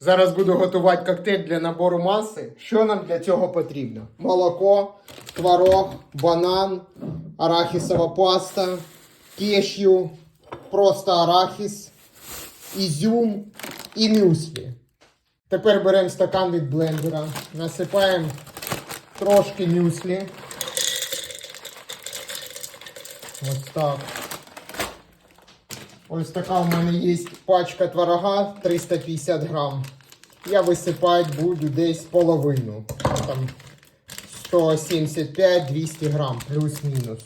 Зараз буду готувати коктейль для набору маси. Що нам для цього потрібно? Молоко, творог, банан, арахісова паста, кешю, просто арахіс, ізюм і мюслі. Тепер беремо стакан від блендера, насипаємо трошки мюслі. Ось так. Ось така у мене є пачка творога 350 грам. Я висипати буду десь половину. Там 175-200 грам, плюс-мінус.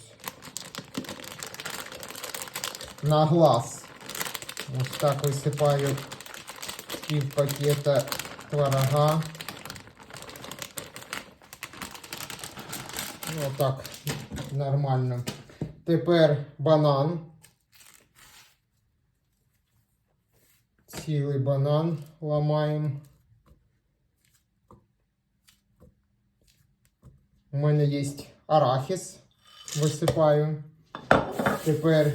На глаз. Ось так висипаю пів пакета творога. Ну, Отак, нормально. Тепер банан. Цілий банан ламаємо. У мене є арахіс. Висипаю. Тепер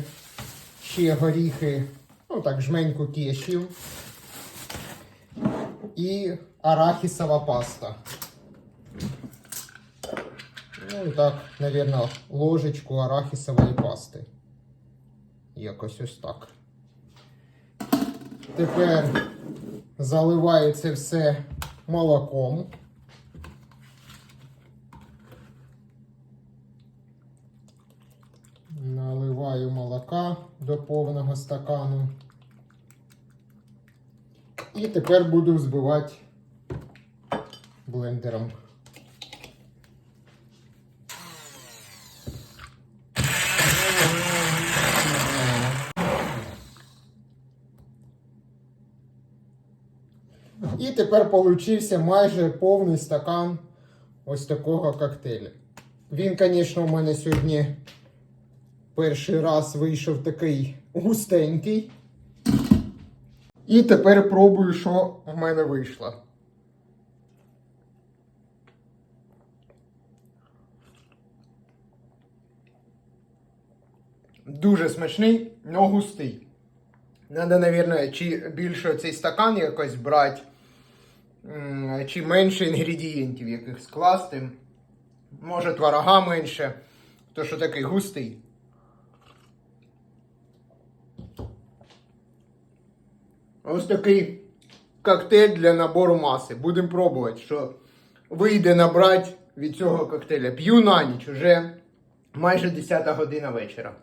ще горіхи, ну так, жменьку кешів. І арахісова паста. Ну і так, мабуть, ложечку арахісової пасти. Якось ось так. Тепер заливаю це все молоком. Наливаю молока до повного стакану. І тепер буду взбивати блендером. І тепер получився майже повний стакан ось такого коктейля. Він, звісно, у мене сьогодні перший раз вийшов такий густенький. І тепер пробую, що в мене вийшло. Дуже смачний, но густий. Надо, наверное, чи більше цей стакан якось брати, чи менше інгредієнтів яких скласти. Може творога менше, то що такий густий. Ось такий коктейль для набору маси. Будемо пробувати, що вийде набрати від цього коктейля. П'ю на ніч, уже майже 10 година вечора.